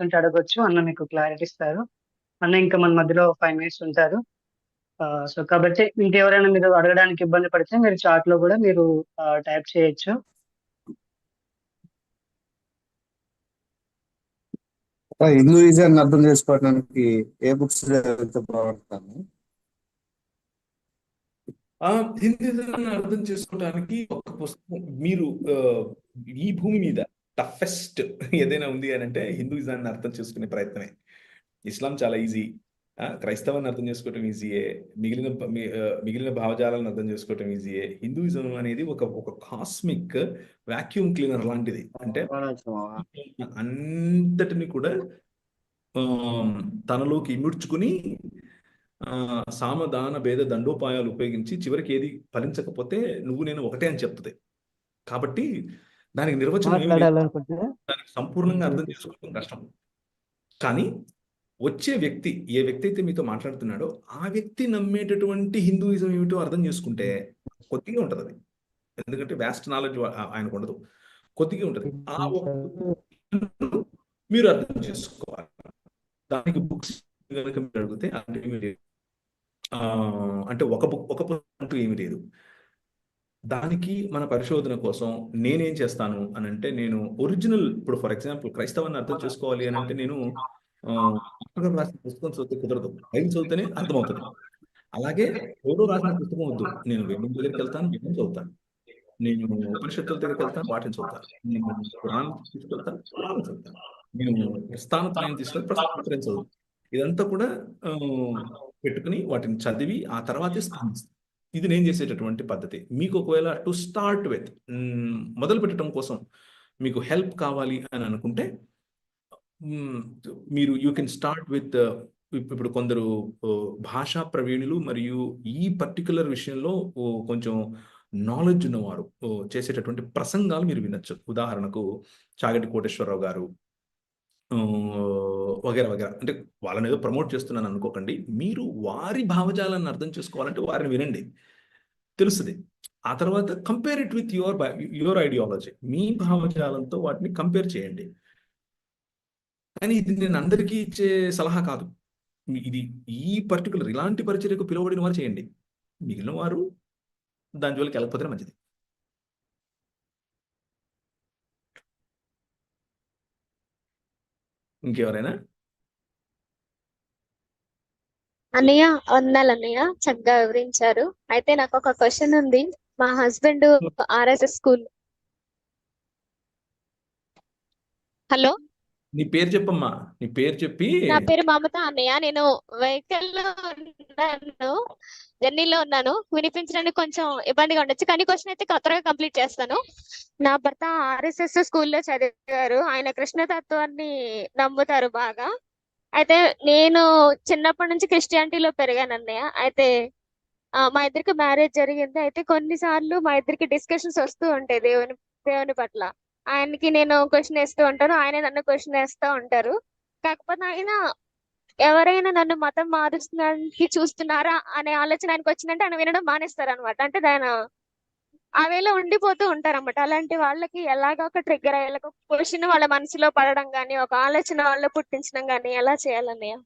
ఉంటే అడగొచ్చు. అన్న మీకు క్లారిటీ ఇస్తారు. అన్న ఇంకా మన మధ్యలో 5 మినిట్స్ ఉంటారు. సో, కాబట్టి ఇంకెవరైనా మీరు అడగడానికి ఇబ్బంది పడితే మీరు చాట్‌లో గూడా మీరు ఆహ్, టైప్ చేయొచ్చు. హిందూయిజాన్ని అర్థం చేసుకోవడానికి ఏ బుక్స్! హిందూయిజాన్ని అర్థం చేసుకోవడానికి ఒక పుస్తకం మీరు ఈ భూమి మీద టఫెస్ట్ ఏదైనా ఉంది అనంటే హిందూయిజాన్ని అర్థం చేసుకునే ప్రయత్నమే. ఇస్లాం చాలా ఈజీ. క్రైస్తవాన్ని అర్థం చేసుకోవటం ఈజీయే. మిగిలిన మిగిలిన భావజాలాలను అర్థం చేసుకోవటం ఈజీయే. హిందూయిజం అనేది ఒక ఒక కాస్మిక్ వాక్యూమ్ క్లీనర్ లాంటిది. అంటే అంతటిని కూడా తనలోకి ఇముడ్చుకొని ఆహ్, సామ, దాన, భేద దండోపాయాలు ఉపయోగించి చివరికి ఏది ఫలించకపోతే నువ్వు నేను ఒకటే అని చెప్తది. కాబట్టి దానికి నిర్వచనం దానికి సంపూర్ణంగా అర్థం చేసుకోవడం కష్టం. కానీ వచ్చే వ్యక్తి ఏ వ్యక్తి అయితే మీతో మాట్లాడుతున్నాడో ఆ వ్యక్తి నమ్మేటటువంటి హిందూయిజం ఏమిటో అర్థం చేసుకుంటే కొద్దిగా ఉంటదది. ఎందుకంటే వాస్ట్ నాలెడ్జ్ ఆయనకు ఉండదు. కొద్దిగా ఉంటది. ఆ మీరు అర్థం చేసుకోవాలి. దానికి బుక్స్ గనుక మీరు అడిగితే అంటే ఒక బుక్ ఒక పుస్తకం అంటూ ఏమీ లేదు. దానికి మన పరిశోధన కోసం నేనేం చేస్తాను అని అంటే నేను ఒరిజినల్ ఇప్పుడు ఫర్ ఎగ్జాంపుల్ క్రైస్తవాన్ని అర్థం చేసుకోవాలి అని అంటే నేను రాసిన పుస్తకం చదివితే కుదరదు. బయలు చదివితేనే అర్థమవుతుంది అలాగే ఎవరో రాసిన పుస్తకం వద్దు. నేను వేమం దగ్గరికి వెళ్తాను వేదం చదువుతాను. నేను ఉపనిషత్తుల దగ్గరికెళ్తాను, వాటిని చదువుతాను. నేను పురాణం తీసుకెళ్తాను, పురాణం చదువుతాను. నేను ప్రస్థానత్రయం తీసుకెళ్ళి ప్రస్థానత్రయం చదువుతాను. ఇదంతా కూడా పెట్టుకుని పెట్టుకొని వాటిని చదివి ఆ తర్వాతే స్థానిస్తాను. ఇది నేను చేసేటటువంటి పద్ధతి. మీకు ఒకవేళ టు స్టార్ట్ విత్ మొదలు పెట్టడం కోసం మీకు హెల్ప్ కావాలి అని అనుకుంటే మీరు యూ కెన్ స్టార్ట్ విత్ ఇప్పుడు కొందరు భాషా ప్రవీణులు మరియు ఈ పర్టిక్యులర్ విషయంలో కొంచెం నాలెడ్జ్ ఉన్నవారు చేసేటటువంటి ప్రసంగాలు మీరు వినొచ్చు. ఉదాహరణకు చాగటి కోటేశ్వరరావు గారు వగేర వగైరా అంటే వాళ్ళని ఏదో ప్రమోట్ చేస్తున్నాను అనుకోకండి. మీరు వారి భావజాలాన్ని అర్థం చేసుకోవాలంటే వారిని వినండి. తెలుస్తుంది ఆ తర్వాత compare it with your by your ideology. మీ భావజాలంతో వాటిని కంపేర్ చేయండి. కానీ ఇది నేను అందరికీ ఇచ్చే సలహా కాదు. ఇది ఈ పర్టికులర్ ఇలాంటి పరిచర్యకు పిలువబడిన వారు చేయండి. మిగిలిన వారు దాని జోలికి వెళ్ళకపోతేనే మంచిది. ఇంకెవరైనా? అన్నయ్య వందనాలన్నయ్య. చక్కగా వివరించారు. అయితే నాకొక క్వెషన్ ఉంది. మా హస్బెండ్ ఆర్ఎస్ఎస్ స్కూల్ హలో! నీ పేరు చెప్పమ్మా. నీ పేరు చెప్పి నా పేరు మమత అన్నయ్య. నేను వెహికల్‌లో ఉన్నాను. జర్నీలో ఉన్నాను. వినిపించడానికి కొంచెం ఇబ్బందిగా ఉండొచ్చు. కానీ క్వెషన్ అయితే క త్వరగా కంప్లీట్ చేస్తాను. నా భర్త ఆర్ఎస్ఎస్ స్కూల్‌లో చదివారు. ఆయన కృష్ణ తత్వాన్ని నమ్ముతారు బాగా. అయితే నేను చిన్నప్పటి నుంచి క్రిస్టియానిటీలో పెరిగానన్నయ్య. అయితే మా ఇద్దరికి మ్యారేజ్ జరిగింది. అయితే కొన్ని సార్లు మా ఇద్దరికి డిస్కషన్స్ వస్తూ ఉంటాయి దేవుని దేవుని పట్ల. ఆయనకి నేను క్వశ్చన్ వేస్తూ ఉంటాను. ఆయన నన్ను క్వశ్చన్ వేస్తూ ఉంటారు. కాకపోతే ఆయన ఎవరైనా నన్ను మతం మారుస్తున్నానికి చూస్తున్నారా అనే ఆలోచన ఆయనకొచ్చిందంటే ఆయన వినడం మానేస్తారు అనమాట అంటే ఆయన ఆ వేళ ఉండిపోతూ ఉంటారన్నమాట. అలాంటి వాళ్ళకి ఎలాగా ఒక ట్రిగ్గర్ అయ్యేలాగా ఒక క్వశ్చన్ వాళ్ళ మనసులో పడడం కానీ ఒక ఆలోచన వాళ్ళు పుట్టించడం కానీ ఎలా చేయాలన్నయ్య?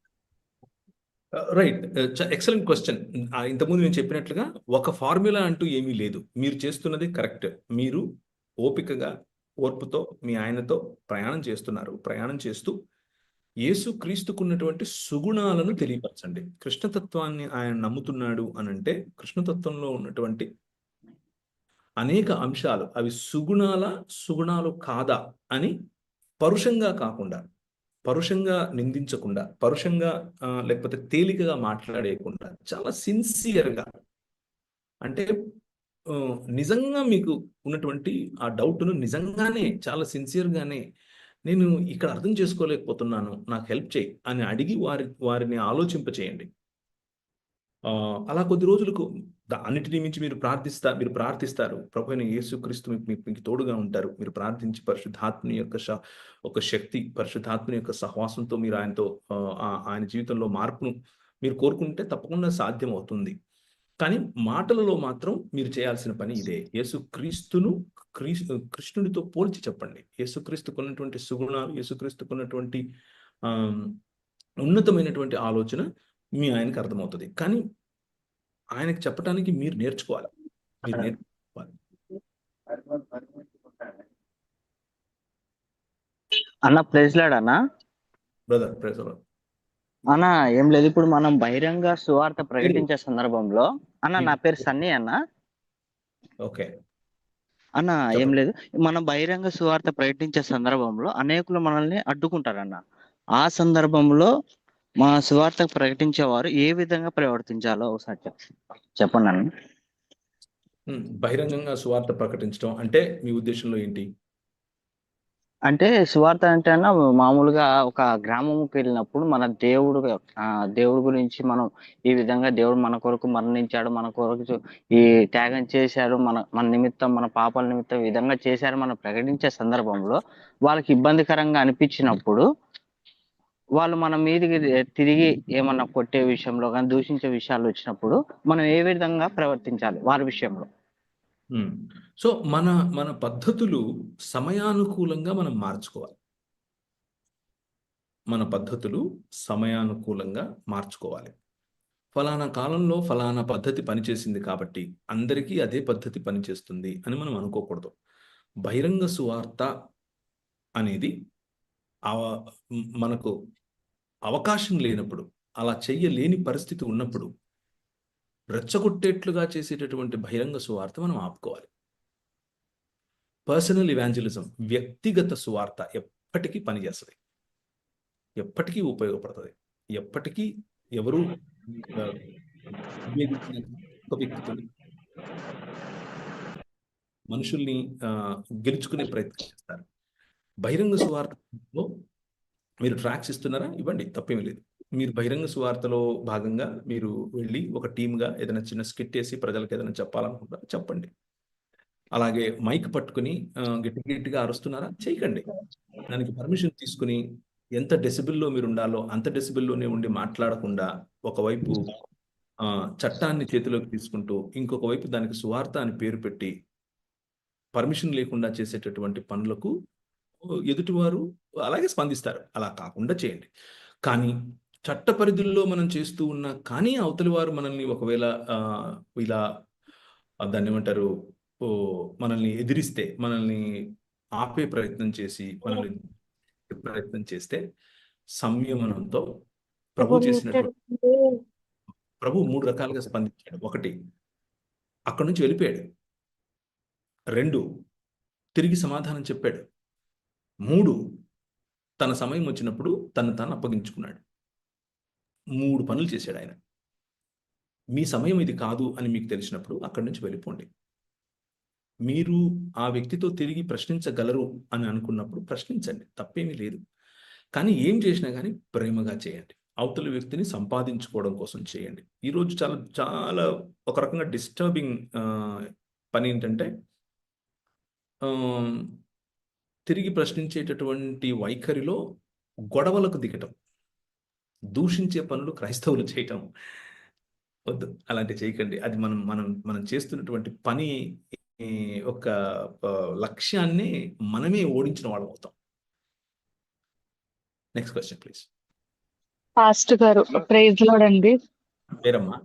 రైట్. ఎక్సలెంట్ క్వశ్చన్ ఇంతకుముందు నేను చెప్పినట్లుగా ఒక ఫార్ములా అంటూ ఏమీ లేదు. మీరు చేస్తున్నది కరెక్ట్. మీరు ఓపికగా, ఓర్పుతో మీ ఆయనతో ప్రయాణం చేస్తున్నారు. ప్రయాణం చేస్తూ యేసుక్రీస్తుకున్నటువంటి సుగుణాలను తెలియపరచండి. కృష్ణతత్వాన్ని ఆయన నమ్ముతున్నాడు అనంటే కృష్ణతత్వంలో ఉన్నటువంటి అనేక అంశాలు అవి సుగుణాల సుగుణాలు కాదా? అని పరుషంగా కాకుండా, పరుషంగా నిందించకుండా, పరుషంగా లేకపోతే తేలికగా మాట్లాడేయకుండా చాలా సిన్సియర్‌గా అంటే నిజంగా మీకు ఉన్నటువంటి ఆ డౌట్‌ను నిజంగానే చాలా సిన్సియర్‌గానే నేను ఇక్కడ అర్థం చేసుకోలేకపోతున్నాను. నాకు హెల్ప్ చేయి అని అడిగి వారి వారిని ఆలోచింపచేయండి. అలా కొద్ది రోజులకు అన్నిటిని మించి మీరు ప్రార్థిస్తా మీరు ప్రార్థిస్తారు. ప్రభువైన యేసుక్రీస్తు మీకు మీకు తోడుగా ఉంటారు. మీరు ప్రార్థించి పరిశుద్ధాత్మని యొక్క ఒక శక్తి, పరిశుద్ధాత్మని యొక్క సహవాసంతో మీరు ఆయనతో ఆయన జీవితంలో మార్పును మీరు కోరుకుంటే తప్పకుండా సాధ్యం అవుతుంది కానీ మాటలలో మాత్రం మీరు చేయాల్సిన పని ఇదే యేసుక్రీస్తును క్రీ కృష్ణుడితో పోల్చి చెప్పండి యేసుక్రీస్తుకు ఉన్నటువంటి సుగుణాలు యేసుక్రీస్తుకు ఉన్నటువంటి ఉన్నతమైనటువంటి ఆలోచన మీ ఆయనకు అర్థమవుతుంది కానీ ఆయనకు చెప్పడానికి మీరు నేర్చుకోవాలి. మీరు నేర్చుకోవాలి. అన్న ప్రైజ్ లాడ్ అన్న? బ్రదర్ ప్రేసలో అన్న ఏం లేదు ఇప్పుడు మనం బహిరంగ సువార్త ప్రకటించే సందర్భంలో అన్న నా పేరు సన్నీ అన్న. ఓకే అన్న ఏం లేదు మనం బహిరంగ సువార్త ప్రకటించే సందర్భంలో అనేకులు మనల్ని అడ్డుకుంటారన్న. ఆ సందర్భంలో మా సువార్త ప్రకటించేవారు ఏ విధంగా ప్రవర్తించాలో ఒకసారి చెప్- చెప్పండి అన్న. బహిరంగంగా సువార్త ప్రకటించడం అంటే మీ ఉద్దేశంలో ఏంటి? అంటే సువార్త అంటే అన్న మామూలుగా ఒక గ్రామంకి వెళ్ళినప్పుడు మన దేవుడు దేవుడి గురించి మనం ఈ విధంగా దేవుడు మన కొరకు మరణించాడు మన కొరకు ఈ త్యాగం చేశాడు మన మన నిమిత్తం మన పాపాల నిమిత్తం ఈ విధంగా చేశారు మనం ప్రకటించే సందర్భంలో వాళ్ళకి ఇబ్బందికరంగా అనిపించినప్పుడు వాళ్ళు మన మీదకి తిరిగి ఏమన్నా కొట్టే విషయంలో కానీ దూషించే విషయాలు వచ్చినప్పుడు మనం ఏ విధంగా ప్రవర్తించాలి వారి విషయంలో? సో మన మన పద్ధతులు సమయానుకూలంగా మనం మార్చుకోవాలి. మన పద్ధతులు సమయానుకూలంగా మార్చుకోవాలి. ఫలానా కాలంలో ఫలానా పద్ధతి పనిచేసింది కాబట్టి అందరికీ అదే పద్ధతి పనిచేస్తుంది అని మనం అనుకోకూడదు. బహిరంగ సువార్త అనేది మనకు అవకాశం లేనప్పుడు అలా చెయ్యలేని పరిస్థితి ఉన్నప్పుడు రెచ్చగొట్టేట్లుగా చేసేటటువంటి బహిరంగ సువార్త మనం ఆపుకోవాలి. పర్సనల్ ఇవాంజలిజం వ్యక్తిగత సువార్త ఎప్పటికీ పనిచేస్తుంది. ఎప్పటికీ ఉపయోగపడుతుంది. ఎప్పటికీ ఎవరు ఒక మనుషుల్ని గెలుచుకునే ప్రయత్నం చేస్తారు. బహిరంగ సువార్తలో మీరు ట్రాక్స్ ఇస్తున్నారా? ఇవ్వండి తప్పేమీ లేదు. మీరు బహిరంగ సువార్తలో భాగంగా మీరు వెళ్ళి ఒక టీమ్గా ఏదైనా చిన్న స్కిట్ వేసి ప్రజలకు ఏదైనా చెప్పాలనుకుంటారా చెప్పండి. అలాగే మైక్ పట్టుకుని గట్టి గట్టిగా అరుస్తున్నారా? చేయకండి. దానికి పర్మిషన్ తీసుకుని ఎంత డెసిబిల్లో మీరు ఉండాలో అంత డెసిబిల్లోనే ఉండి మాట్లాడకుండా ఒకవైపు చట్టాన్ని చేతిలోకి తీసుకుంటూ ఇంకొక వైపు దానికి సువార్త అని పేరు పెట్టి పర్మిషన్ లేకుండా చేసేటటువంటి పనులకు ఎదుటివారు అలాగే స్పందిస్తారు. అలా కాకుండా చేయండి. కానీ చట్ట పరిధుల్లో మనం చేస్తూ ఉన్నా కానీ అవతలి వారు మనల్ని ఒకవేళ ఇలా దాన్ని ఏమంటారు మనల్ని ఎదిరిస్తే మనల్ని ఆపే ప్రయత్నం చేసి మనల్ని ప్రయత్నం చేస్తే సంయమనంతో ప్రభు చేసినటువంటి ప్రభు మూడు రకాలుగా స్పందించాడు. ఒకటి అక్కడి నుంచి వెళ్ళిపోయాడు. రెండు తిరిగి సమాధానం చెప్పాడు. మూడు తన సమయం వచ్చినప్పుడు తను తాను అప్పగించుకున్నాడు. మూడు పనులు చేశాడు ఆయన. మీ సమయం ఇది కాదు అని మీకు తెలిసినప్పుడు అక్కడి నుంచి వెళ్ళిపోండి. మీరు ఆ వ్యక్తితో తిరిగి ప్రశ్నించగలరు అని అనుకున్నప్పుడు ప్రశ్నించండి. తప్పేమీ లేదు. కానీ ఏం చేసినా కానీ ప్రేమగా చేయండి. అవతల వ్యక్తిని సంపాదించుకోవడం కోసం చేయండి. ఈరోజు చాలా చాలా ఒక రకంగా డిస్టర్బింగ్ పని ఏంటంటే తిరిగి ప్రశ్నించేటటువంటి వైఖరిలో గొడవలకు దిగటం దూషించే పనులు క్రైస్తవులు చేయటం. వద్దు అలాంటి చేయకండి. అది మనం మనం మనం చేస్తున్నటువంటి పని ఒక లక్ష్యాన్ని మనమే ఓడించిన వాళ్ళం అవుతాం. నెక్స్ట్ క్వశ్చన్ ప్లీజ్ పాస్ట్ గారు ప్రైజ్ లోడ్ అండి. పేరమ్మా?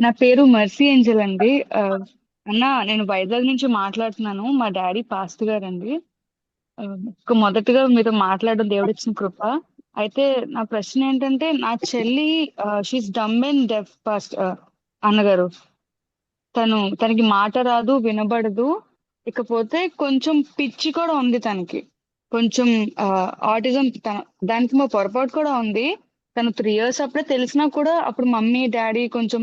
నా పేరు మర్సీ ఏంజల్ అండి. అన్న నేను వైజాగ్ నుంచి మాట్లాడుతున్నాను. మా డాడీ పాస్ట్ గారు అండి ఒక మొదటగా మీతో మాట్లాడడం దేవుడిచ్చిన కృప. అయితే నా ప్రశ్న ఏంటంటే నా చెల్లి she's dumb and deaf pastor అన్నగారు. తను తనకి మాట రాదు వినబడదు. ఇకపోతే కొంచెం పిచ్చి కూడా ఉంది తనకి. కొంచెం ఆటిజం తన దానికి మా పొరపాటు కూడా ఉంది. తను త్రీ ఇయర్స్ అప్పుడే తెలిసినా కూడా అప్పుడు మమ్మీ డాడీ కొంచెం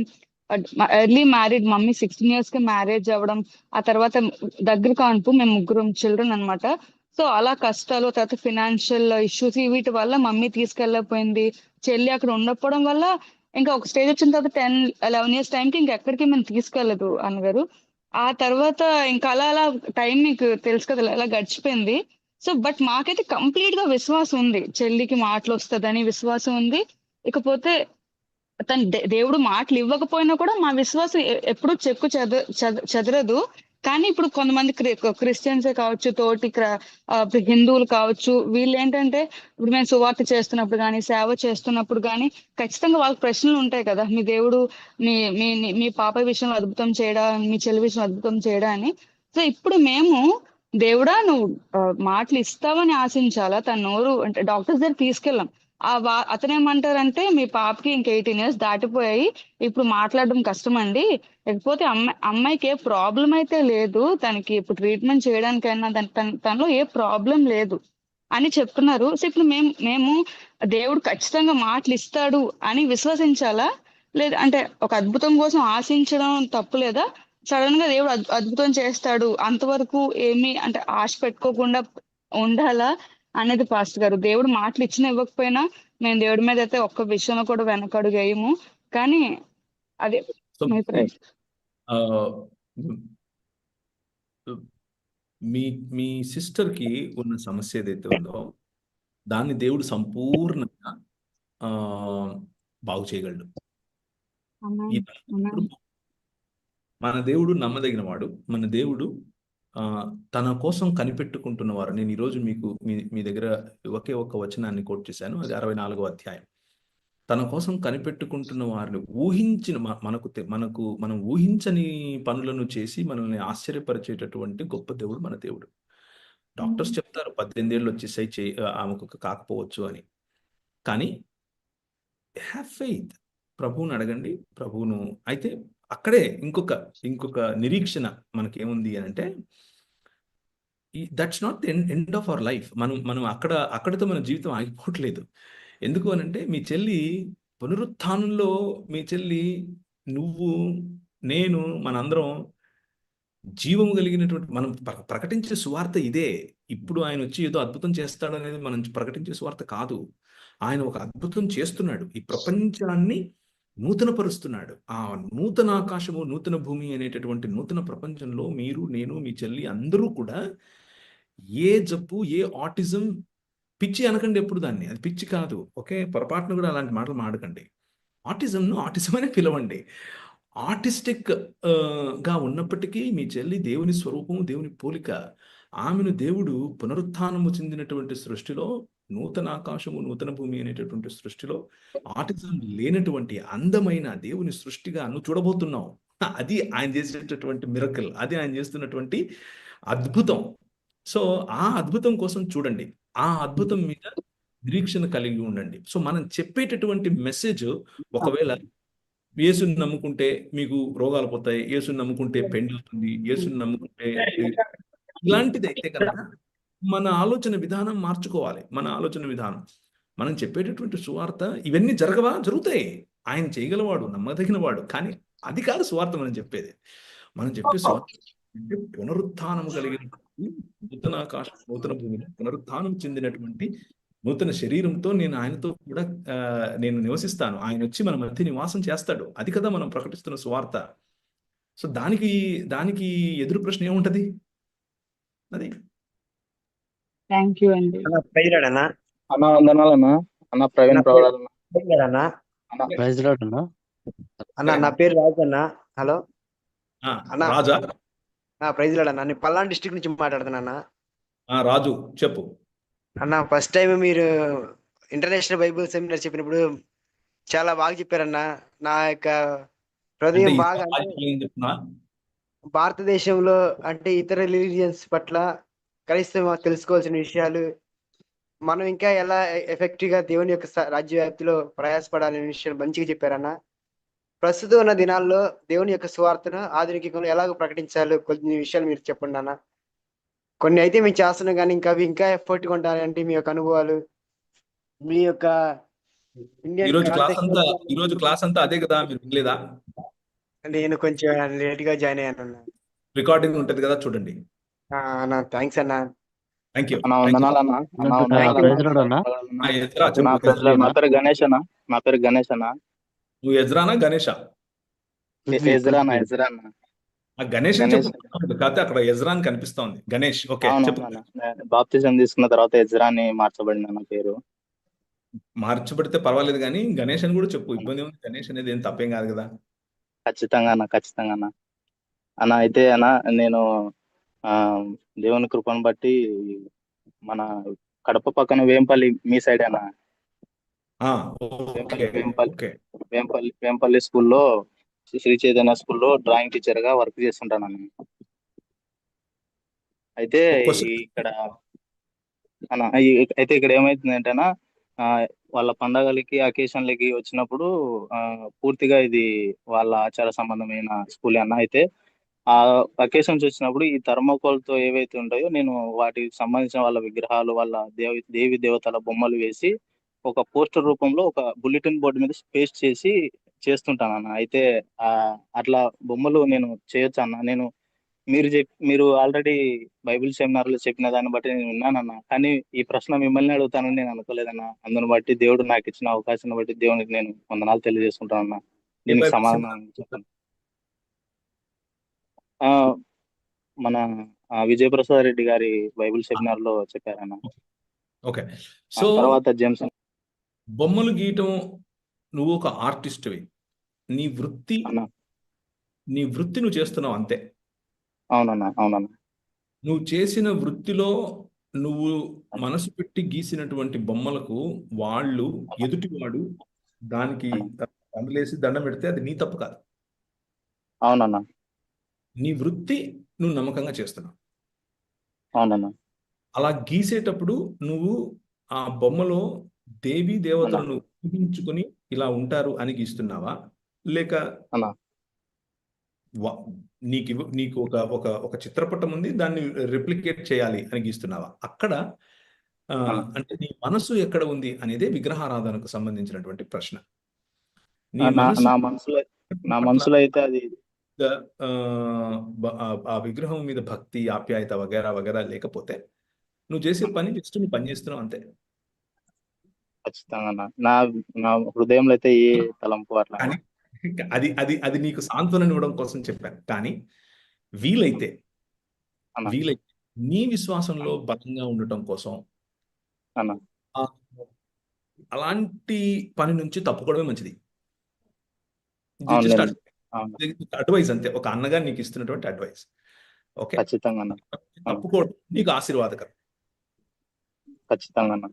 ఎర్లీ మ్యారీడ్ మమ్మీ సిక్స్టీన్ ఇయర్స్కి మ్యారేజ్ అవ్వడం ఆ తర్వాత దగ్గర కాన్పు మేము ముగ్గురం చిల్డ్రన్ అన్నమాట. సో అలా కష్టాలు తర్వాత ఫినాన్షియల్ ఇష్యూస్ వీటి వల్ల మమ్మీ తీసుకెళ్ళకపోయింది. చెల్లి అక్కడ ఉండకపోవడం వల్ల ఇంకా ఒక స్టేజ్ వచ్చిన తర్వాత టెన్ లెవెన్ ఇయర్స్ టైంకి ఇంకా ఎక్కడికి మేము తీసుకెళ్ళదు అన్నగారు. ఆ తర్వాత ఇంకా అలా అలా టైం మీకు తెలుసు కదా అలా గడిచిపోయింది. సో బట్ మాకైతే కంప్లీట్గా విశ్వాసం ఉంది. చెల్లికి మాటలు వస్తుందని విశ్వాసం ఉంది. ఇకపోతే తను దేవుడు మాటలు ఇవ్వకపోయినా కూడా మా విశ్వాసం ఎప్పుడు ఎప్పుడూ చెక్కు చద చదరదు చెదరదు. కానీ ఇప్పుడు కొంతమంది క్రి క్రిస్టియన్సే కావచ్చు తోటి క్ర- హిందువులు కావచ్చు వీళ్ళు ఏంటంటే ఇప్పుడు మేము సువార్త చేస్తున్నప్పుడు కానీ సేవ చేస్తున్నప్పుడు కానీ ఖచ్చితంగా వాళ్ళకి ప్రశ్నలు ఉంటాయి కదా మీ దేవుడు మీ మీ మీ పాప విషయంలో అద్భుతం చేయడా మీ చెల్లి విషయంలో అద్భుతం చేయడా అని. సో ఇప్పుడు మేము దేవుడా నువ్వు మాటలు ఇస్తావని ఆశించాలా? తన నోరు అంటే డాక్టర్స్ దగ్గర తీసుకెళ్ళాం. ఆ వా అతను ఏమంటారంటే మీ పాపకి ఇంక ఎయిటీన్ ఇయర్స్ దాటిపోయాయి. ఇప్పుడు మాట్లాడడం కష్టం అండి లేకపోతే అమ్మాయి అమ్మాయికి ఏ ప్రాబ్లం అయితే లేదు. తనకి ఇప్పుడు ట్రీట్మెంట్ చేయడానికైనా తన తన- తనలో ఏ ప్రాబ్లం లేదు. అని చెప్తున్నారు. సో ఇప్పుడు మేము మేము దేవుడు ఖచ్చితంగా మాటలు ఇస్తాడు అని విశ్వసించాలా? లేదు అంటే ఒక అద్భుతం కోసం ఆశించడం తప్పు లేదా? సడన్గా దేవుడు అద్భుతం చేస్తాడు. అంతవరకు ఏమీ అంటే ఆశ పెట్టుకోకుండా ఉండాలా? అనేది పాస్టర్ గారు. దేవుడు మాటలు ఇచ్చినా ఇవ్వకపోయినా మేము దేవుడి మీద అయితే ఒక్క విషయంలో కూడా వెనకడుగు వేయము. కానీ అదే మీ మీ సిస్టర్కి ఉన్న సమస్య ఏదైతే ఉందో దాన్ని దేవుడు సంపూర్ణంగా ఆ, బాగు చేయగలడు. మన దేవుడు నమ్మదగిన వాడు మన దేవుడు తన కోసం కనిపెట్టుకుంటున్నవారు నేను ఈరోజు మీకు మీ మీ దగ్గర ఒకే ఒక్క వచనాన్ని కోట్ చేశాను అది అరవై నాలుగో అధ్యాయం. తన కోసం కనిపెట్టుకుంటున్న వారిని ఊహించిన మనకు మనకు మనం ఊహించని పనులను చేసి మనల్ని ఆశ్చర్యపరిచేటటువంటి గొప్ప దేవుడు మన దేవుడు. డాక్టర్స్ చెప్తారు పద్దెనిమిది ఏళ్ళు వచ్చేసాయి చేయి ఆమెకు కాకపోవచ్చు అని. కానీ హ్యావ్ ఫెయిత్ ప్రభువుని అడగండి ప్రభువును అయితే అక్కడే ఇంకొక ఇంకొక నిరీక్షణ మనకేముంది అని అంటే that's not the end of our life. మనం మనం అక్కడ అక్కడితో మన జీవితం ఆగిపోవట్లేదు. ఎందుకు అని అంటే మీ చెల్లి పునరుత్నంలో మీ చెల్లి నువ్వు నేను మనందరం జీవము కలిగినటువంటి మనం ప్రకటించే సువార్త ఇదే. ఇప్పుడు ఆయన వచ్చి ఏదో అద్భుతం చేస్తాడు అనేది మనం ప్రకటించే సువార్త కాదు. ఆయన ఒక అద్భుతం చేస్తున్నాడు. ఈ ప్రపంచాన్ని నూతనపరుస్తున్నాడు. ఆ నూతన ఆకాశము నూతన భూమి అనేటటువంటి నూతన ప్రపంచంలో మీరు నేను మీ చెల్లి అందరూ కూడా ఏ జబ్బు ఏ ఆటిజం పిచ్చి అనకండి ఎప్పుడు దాన్ని. అది పిచ్చి కాదు. ఓకే? పొరపాటున కూడా అలాంటి మాటలు మాడకండి. ఆటిజంను ఆటిజం అనే పిలవండి. ఆర్టిస్టిక్గా ఉన్నప్పటికీ మీ చెల్లి దేవుని స్వరూపము దేవుని పోలిక ఆమెను దేవుడు పునరుత్థానము చెందినటువంటి సృష్టిలో నూతన ఆకాశము నూతన భూమి అనేటటువంటి సృష్టిలో ఆటిజం లేనటువంటి అందమైన దేవుని సృష్టిగా నువ్వు చూడబోతున్నావు. అది ఆయన చేసేటటువంటి మిరకల్ అది ఆయన చేస్తున్నటువంటి అద్భుతం. సో ఆ అద్భుతం కోసం చూడండి. ఆ అద్భుతం మీద నిరీక్షణ కలిగి ఉండండి. సో మనం చెప్పేటటువంటి మెసేజ్ ఒకవేళ యేసుని నమ్ముకుంటే మీకు రోగాలు పోతాయి యేసుని నమ్ముకుంటే పెండి అవుతుంది యేసుని నమ్ముకుంటే ఇలాంటిది అయితే కనుక మన ఆలోచన విధానం మార్చుకోవాలి. మన ఆలోచన విధానం. మనం చెప్పేటటువంటి సువార్త ఇవన్నీ జరగవా? జరుగుతాయి. ఆయన చేయగలవాడు నమ్మదగిన వాడు కానీ అది కాదు సువార్త మనం చెప్పేది. మనం చెప్పే సువార్త అంటే కలిగినటువంటి నూతన ఆకాశం నూతన భూమిని పునరుత్థానం చెందినటువంటి నూతన శరీరంతో నేను ఆయనతో కూడా నేను నివసిస్తాను. ఆయన వచ్చి మన మధ్య నివాసం చేస్తాడు. అది కదా మనం ప్రకటిస్తున్న సువార్త. సో దానికి దానికి ఎదురు ప్రశ్న ఏముంటది? అది థ్యాంక్ యూ అండి. అన్న ప్రైజ్లాడన్నా అన్న. వందనాలన్నా. అన్న ప్రవీణ్ నా పేరు- ప్రవరాలన్న ప్రైజ్లాడన్నా ప్రైజ్ లార్డ్ అన్నా. అన్న నా పేరు రాజు అన్న. హలో. ఆ, అన్నా. రాజా. ప్రైజ్లాడన్నా నేను పల్నాడు డిస్ట్రిక్ట్ నుంచి మాట్లాడుతున్నా అన్న. ఆ, రాజు చెప్పు. అన్న ఫస్ట్ టైం మీరు ఇంటర్నేషనల్ బైబిల్ సెమినార్ చెప్పినప్పుడు చాలా బాగా చెప్పారన్న. నా యొక్క హృదయం బాగా? భారతదేశంలో అంటే ఇతర రిలీజియన్స్ పట్ల క్రైస్తవ తెలుసుకోవాల్సిన విషయాలు మనం ఇంకా ఎలా ఎఫెక్టివ్గా దేవుని యొక్క స- రాజ్య వ్యాప్తిలో ప్రయాసపడాలనే విషయాలు మంచిగా చెప్పారన్న ప్రస్తుతం ఉన్న దినాల్లో దేవుని యొక్క సువార్తను ఆధునికంలో ఎలాగ ప్రకటించాలో కొన్ని విషయాలు మీరు చెప్పండి అన్న. కొన్ని అయితే మేము చేస్తున్నాం కానీ ఇంకా అవి ఇంకా ఎఫర్ట్ ఉండాలంటే మీ యొక్క అనుభవాలు మీ యొక్క ఇండియన్ ఈ రోజు క్లాస్ అంతా క్లాస్ అదే కదా మీరు వినలేదా? నేను కొంచెం లేట్గా జాయిన్ అయ్యాను రికార్డింగ్ ఉంటది కదా చూడండి. అన్న థ్యాంక్స్ అన్న. Thank you. అన్న. నా పేరు నా పేరు గణేష్ అన్న. నా పేరు గణేష్ అన్న. నువ్వు ఎజ్రానా గణేషా? ఎజ్రా అన్న ఎజ్రా అన్న. ఆ గణేష్ అని గణేష్. చెప్పు కాకపోతే అక్కడ ఎజ్రా అని కనిపిస్తా ఉంది గణేష్ ఓకే అవును చెప్పు. అన్న బాప్తిజం తీసుకున్న తర్వాత ఎజ్రా అని మార్చబడింది అన్న పేరు. మార్చబడితే పర్వాలేదు కానీ గణేష్ అని కూడా చెప్పు. ఇబ్బంది ఉంది గణేష్ అనేది ఏం తప్పేం కాదు కదా. ఖచ్చితంగా అన్న ఖచ్చితంగా అన్న. అన్న అయితే అన్న నేను దేవుని కృపను బట్టి మన కడప పక్కన వేంపల్లి మీ సైడ్ అన్న వేంపల్లి వేంపల్లి వేంపల్లి స్కూల్లో శ్రీ చైతన్య స్కూల్లో డ్రాయింగ్ టీచర్గా వర్క్ చేస్తుంటాను అయితే ఇక్కడ అయితే ఇక్కడ ఏమైతుంది అంటేనా ఆ, వాళ్ళ పండగలకి అకేషన్లకి వచ్చినప్పుడు పూర్తిగా ఇది వాళ్ళ ఆచార సంబంధమైన స్కూల్ అన్న. అయితే ఆ అకేషన్స్ వచ్చినప్పుడు ఈ థర్మోకోల్తో ఏవైతే ఉంటాయో నేను వాటికి సంబంధించిన వాళ్ళ విగ్రహాలు వాళ్ళ దేవి దేవి దేవతల బొమ్మలు వేసి ఒక పోస్టర్ రూపంలో ఒక బుల్లెటిన్ బోర్డు మీద పేస్ట్ చేసి చేస్తుంటాను అన్న. అయితే ఆ అట్లా బొమ్మలు నేను చేయొచ్చు అన్న? నేను మీరు చెప్ మీరు ఆల్రెడీ బైబిల్ సెమినార్లో చెప్పిన దాన్ని బట్టి నేను విన్నానన్న కానీ ఈ ప్రశ్న మిమ్మల్ని అడుగుతానని నేను అనుకోలేదన్న అందుని బట్టి దేవుడు నాకు ఇచ్చిన అవకాశాన్ని బట్టి దేవునికి నేను వందనాలు తెలియజేసుకుంటానన్న దీనికి సమాధానం మన ఆ, విజయప్రసాద్ రెడ్డి గారి బైబిల్ సెమినార్లో చెప్పారన్న. ఓకే. సో తర్వాత జేమ్స్ బొమ్మలు గీయటం నువ్వు ఒక ఆర్టిస్ట్వి. నీ వృత్తి నీ వృత్తి నువ్వు చేస్తున్నావు అంతే. అవునన్న అవునన్న. నువ్వు చేసిన వృత్తిలో నువ్వు మనసు పెట్టి గీసినటువంటి బొమ్మలకు వాళ్ళు ఎదుటివాడు దానికి దండలేసి దండం పెడితే అది నీ తప్పు కాదు. అవునన్న. నీ వృత్తి నువ్వు నమ్మకంగా చేస్తున్నావు. అవునన్న. అలా గీసేటప్పుడు నువ్వు ఆ బొమ్మలో దేవీ దేవతలను ఊహించుకొని ఇలా ఉంటారు అని గీస్తున్నావా? లేక నీకు నీకు ఒక ఒక ఒక చిత్రపటం ఉంది దాన్ని రిప్లికేట్ చేయాలి అని గీస్తున్నావా? అక్కడ. అంటే నీ మనసు ఎక్కడ ఉంది అనేదే విగ్రహారాధనకు సంబంధించినటువంటి ప్రశ్న. నీ మనసులో నా మనసులో అయితే అది ఆ, విగ్రహం మీద భక్తి ఆప్యాయత వగేరా వగేరా లేకపోతే నువ్వు చేసే పని జస్ట్ నువ్వు పని చేస్తున్నావు అంతే. ఖచ్చితంగా. నా నా హృదయంలో అయితే ఏ తలంపు అట్లా అది అది అది నీకు సాంత్వనం ఇవ్వడం కోసం చెప్పాను. కానీ వీలైతే. వీలైతే నీ విశ్వాసంలో బలంగా ఉండటం కోసం అలాంటి పని నుంచి తప్పుకోవడమే మంచిది. అడ్వైస్ అంతే. ఒక అన్నగా నీకు ఇస్తున్నటువంటి అడ్వైస్. ఓకే? ఖచ్చితంగా అన్న. తప్పుకోవడం నీకు ఆశీర్వాదకరం. ఖచ్చితంగా అన్న.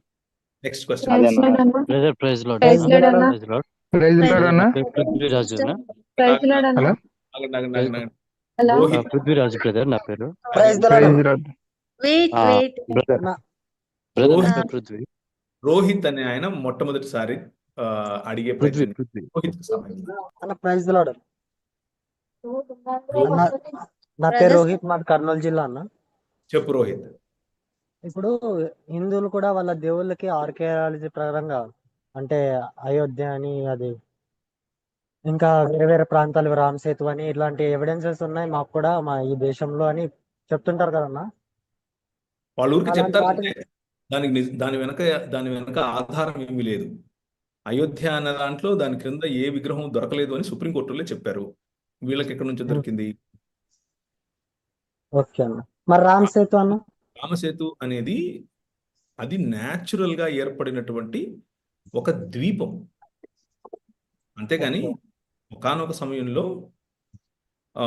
నెక్స్ట్ క్వశ్చన్ అదే అన్న. Brother praise lord praise lord అన్న. ప్రైజ్ లార్డ్ ప్రైజ్ లార్డ్ అన్న. పృథ్వీరాజు బ్రదర్ నా పేరు. బ్రదర్ నా రోహిత్ పృథ్వీ అనే ఆయన మొట్టమొదటిసారి అడిగే పృథ్వీ పృథ్వీ రోహిత్ నా పేరు. రోహిత్ మాది కర్నూలు జిల్లా అన్న. చెప్పు రోహిత్. ఇప్పుడు హిందువులు కూడా వాళ్ళ దేవుళ్ళకి ఆర్కియాలజీ ప్రకారంగా అంటే అయోధ్య అని అది ఇంకా వేరే వేరే ప్రాంతాలు రామ్ సేతు అని ఇట్లాంటి ఎవిడెన్సెస్ ఉన్నాయి మాకు కూడా మా ఈ దేశంలో అని చెప్తుంటారు కదన్నా. వాళ్ళ ఊరికి చెప్తారు దానికి దాని వెనక దాని వెనక ఆధారం ఏమీ లేదు. అయోధ్య అన్న దాంట్లో దాని క్రింద ఏ విగ్రహం దొరకలేదు అని సుప్రీంకోర్టులో చెప్పారు. వీళ్ళకి ఎక్కడి నుంచి దొరికింది? ఓకే అన్న. మరి రామ్ సేతు అన్న? రామసేతు అనేది అది న్యాచురల్గా ఏర్పడినటువంటి ఒక ద్వీపం. అంతేగాని ఒకానొక సమయంలో ఆ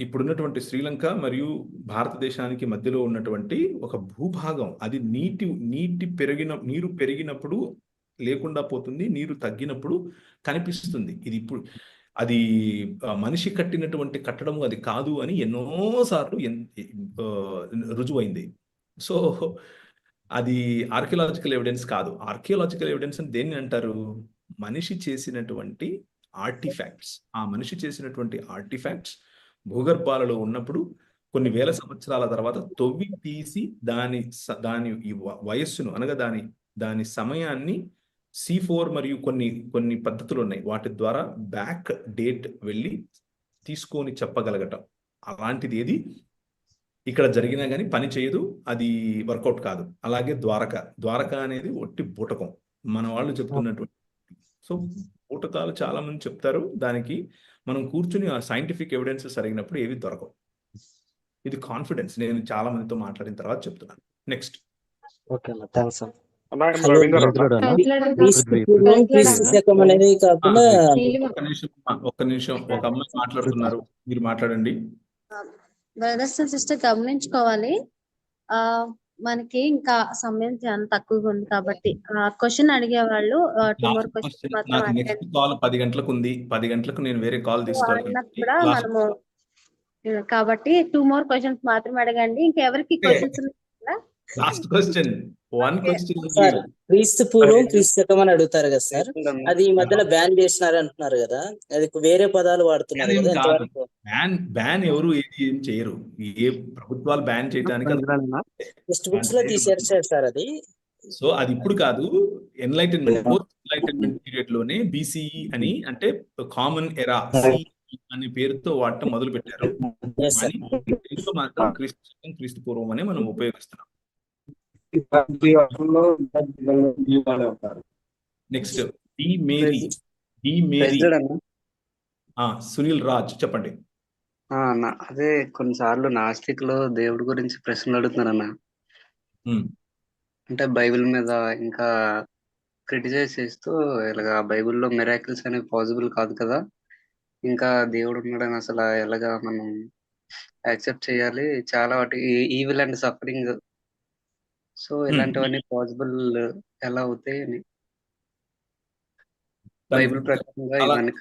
ఇప్పుడున్నటువంటి శ్రీలంక మరియు భారతదేశానికి మధ్యలో ఉన్నటువంటి ఒక భూభాగం. అది నీటి నీటి పెరిగిన నీరు పెరిగినప్పుడు లేకుండా పోతుంది నీరు తగ్గినప్పుడు కనిపిస్తుంది. ఇది ఇప్పుడు అది మనిషి కట్టినటువంటి కట్టడము అది కాదు అని ఎన్నోసార్లు రుజువైంది. సో అది ఆర్కియలాజికల్ ఎవిడెన్స్ కాదు. ఆర్కియలాజికల్ ఎవిడెన్స్ అని దేన్ని అంటారు? మనిషి చేసినటువంటి ఆర్టిఫాక్ట్స్ ఆ మనిషి చేసినటువంటి ఆర్టిఫాక్ట్స్ భూగర్భాలలో ఉన్నప్పుడు కొన్ని వేల సంవత్సరాల తర్వాత తవ్వి తీసి దాని స- దాని ఈ వ- వయస్సును అనగా దాని దాని సమయాన్ని సి ఫోర్ మరియు కొన్ని కొన్ని పద్ధతులు ఉన్నాయి వాటి ద్వారా బ్యాక్ డేట్ వెళ్ళి తీసుకొని చెప్పగలగటం. అలాంటిది ఏది? ఇక్కడ జరిగినా కానీ పని చేయదు. అది వర్కౌట్ కాదు. అలాగే ద్వారక. ద్వారక అనేది ఒట్టి బూటకం. మన వాళ్ళు చెప్తున్నటువంటి సో బూటకాలు చాలా మంది చెప్తారు. దానికి మనం కూర్చుని ఆ సైంటిఫిక్ ఎవిడెన్స్ సరిగినప్పుడు ఏవి దొరకవు. ఇది కాన్ఫిడెన్స్ నేను చాలా మందితో మాట్లాడిన తర్వాత చెప్తున్నాను. నెక్స్ట్ ఓకే థ్యాంక్స్ ఒక్క నిమిషం ఒక అమ్మాయి మాట్లాడుతున్నారు. మీరు మాట్లాడండి. బ్రదర్స్ అండ్ సిస్టర్ గమనించుకోవాలి. ఆ మనకి ఇంకా సమయం చాలా తక్కువగా ఉంది కాబట్టి క్వశ్చన్ అడిగే వాళ్ళు టూ మోర్ లాస్ట్ క్వశ్చన్ మాత్రం కాల్ పది గంటలకు ఉంది. పది గంటలకు నేను వేరే కాల్ తీసుకోవాలి. కూడా మనము కాబట్టి టూ మోర్ క్వశ్చన్స్ మాత్రమే అడగండి. ఇంకెవరికి questions last question one question sir క్రీస్తు పూర్వం క్రీస్తు శకం అని అడుగుతారు కదా సార్? అది ఈ మధ్యలో బ్యాన్ చేసినారు అంటున్నారు కదా. అది వేరే పదాలు వాడుతున్నారు బ్యాన్ కదా బ్యాన్ బ్యాన్ ఎవరు ఏది ఏం చేయరు. ఏ ప్రభుత్వాలు బ్యాన్ చేయడానికి టెక్స్ట్ బుక్స్లో తీసేసారు సార్ అది. సో అది ఇప్పుడు కాదు. ఎన్లైటన్మెంట్ పోస్ట్ ఎన్లైటన్మెంట్ పీరియడ్లోనే బీసీఈ అని అంటే కామన్ ఎరా అనే పేరుతో వాడటం మొదలు పెట్టారు క్రీస్తు పూర్వం అని మనం ఉపయోగిస్తున్నాం. Next D Mary D Mary ఆ, సునీల్ రాజ్ చెప్పండి. అదే కొన్నిసార్లు నాస్తికులు దేవుడి గురించి ప్రశ్నలు అడుగుతున్నారన్న. అంటే బైబిల్ మీద ఇంకా క్రిటిసైజ్ చేస్తూ ఇలాగా బైబిల్లో మిరాకిల్స్ అనేవి పాసిబుల్ కాదు కదా. ఇంకా దేవుడు ఉన్నాడని అసలు ఎలాగా మనం యాక్సెప్ట్ చేయాలి. చాలా వాటి ఈవిల్ అండ్ సఫరింగ్ సో ఇలాంటివన్నీ పాసిబుల్ ఎలా అవుతాయి అని. బైబిల్ ప్రకారంగా ఇవన్నీ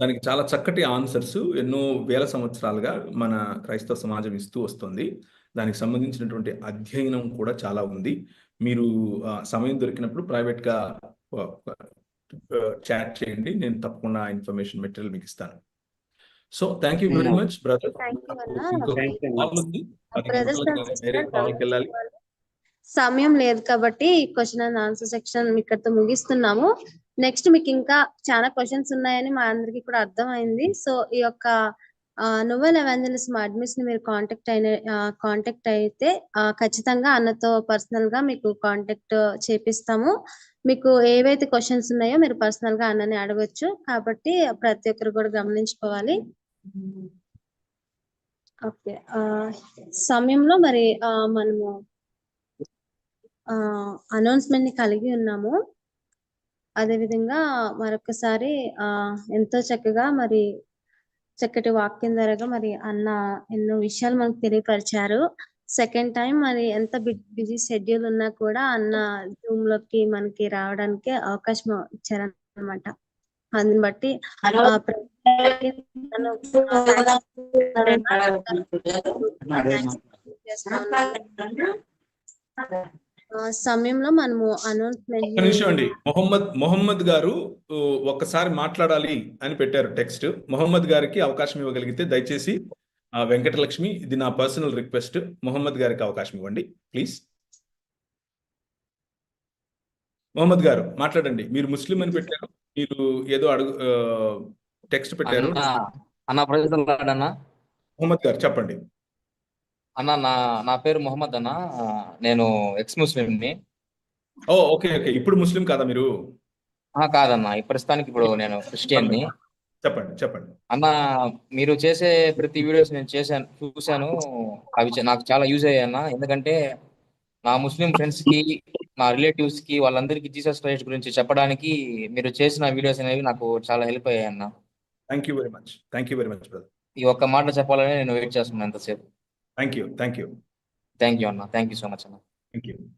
దానికి చాలా చక్కటి ఆన్సర్స్ ఎన్నో వేల సంవత్సరాలుగా మన క్రైస్తవ సమాజం ఇస్తూ వస్తుంది. దానికి సంబంధించినటువంటి అధ్యయనం కూడా చాలా ఉంది. మీరు సమయం దొరికినప్పుడు ప్రైవేట్గా చాట్ చేయండి. నేను తప్పకుండా ఇన్ఫర్మేషన్ మెటీరియల్ మీకు ఇస్తాను. So thank you very much brother. Call ఉంది. కాల్కి వెళ్ళాలి. సమయం లేదు కాబట్టి క్వశ్చన్ అండ్ ఆన్సర్ సెక్షన్ ఇక్కడతో ముగిస్తున్నాము. నెక్స్ట్ మీకు ఇంకా చాలా క్వశ్చన్స్ ఉన్నాయని మా అందరికి కూడా అర్థమైంది. సో ఈ యొక్క నువెల్ ఎవాంజలిజం అడ్మిస్ని మీరు కాంటాక్ట్ అయిన కాంటాక్ట్ అయితే ఖచ్చితంగా అన్నతో పర్సనల్గా మీకు కాంటాక్ట్ చేపిస్తాము. మీకు ఏవైతే క్వశ్చన్స్ ఉన్నాయో మీరు పర్సనల్గా అన్నని అడగొచ్చు. కాబట్టి ప్రతి ఒక్కరు కూడా గమనించుకోవాలి. ఓకే సమయంలో మరి ఆ, మనము అనౌన్స్మెంట్ని కలిగి ఉన్నాము. అదేవిధంగా మరొకసారి ఆ ఎంతో చక్కగా మరి చక్కటి వాక్యం ద్వారా మరి అన్న ఎన్నో విషయాలు మనకు తెలియపరిచారు. సెకండ్ టైం మరి ఎంత బిజీ షెడ్యూల్ ఉన్నా కూడా అన్న జూమ్లోకి మనకి రావడానికి అవకాశం ఇచ్చారన్నమాట. అందుని బట్టి సమయంలో మనము అనౌన్స్మెంట్ నిమిషం అండి. మొహమ్మద్ మొహమ్మద్ గారు ఒక్కసారి మాట్లాడాలి అని పెట్టారు టెక్స్ట్. మొహమ్మద్ గారికి అవకాశం ఇవ్వగలిగితే దయచేసి ఆ, వెంకటలక్ష్మి ఇది నా పర్సనల్ రిక్వెస్ట్ మొహమ్మద్ గారికి అవకాశం ఇవ్వండి ప్లీజ్ మొహమ్మద్ గారు మాట్లాడండి. మీరు ముస్లిం అని పెట్టారు మీరు ఏదో అడుగు టెక్స్ట్ పెట్టారు. అన్న అన్న ప్రజలు అన్న మొహమ్మద్ గారు చెప్పండి. అన్న నా నా పేరు మొహమ్మద్ అన్న. నేను ఎక్స్ ముస్లింని. ఓ ఓకే ఓకే. ఇప్పుడు ముస్లిం కాదా మీరు? ఆ, కాదన్న. ఈ ప్రస్తుతానికి ఇప్పుడు నేను క్రిస్టియన్ని. చెప్పండి చెప్పండి అన్న మీరు చేసే ప్రతి వీడియోస్ నేను చేశాను చూశాను. అవి చా- నాకు చాలా యూజ్ అయ్యాయి అన్న. ఎందుకంటే నా ముస్లిం ఫ్రెండ్స్కి నా రిలేటివ్స్కి వాళ్ళందరికీ జీసస్ క్రైస్ట్ గురించి చెప్పడానికి మీరు చేసిన వీడియోస్ అనేవి నాకు చాలా హెల్ప్ అయ్యాయి అన్న. Thank you very much thank you very much brother ఈ ఒక్క మాట చెప్పాలని నేను వెయిట్ చేస్తున్నాను ఎంతసేపు Thank you. Thank you. Thank you, Anna. Thank you so much, Anna. Thank you.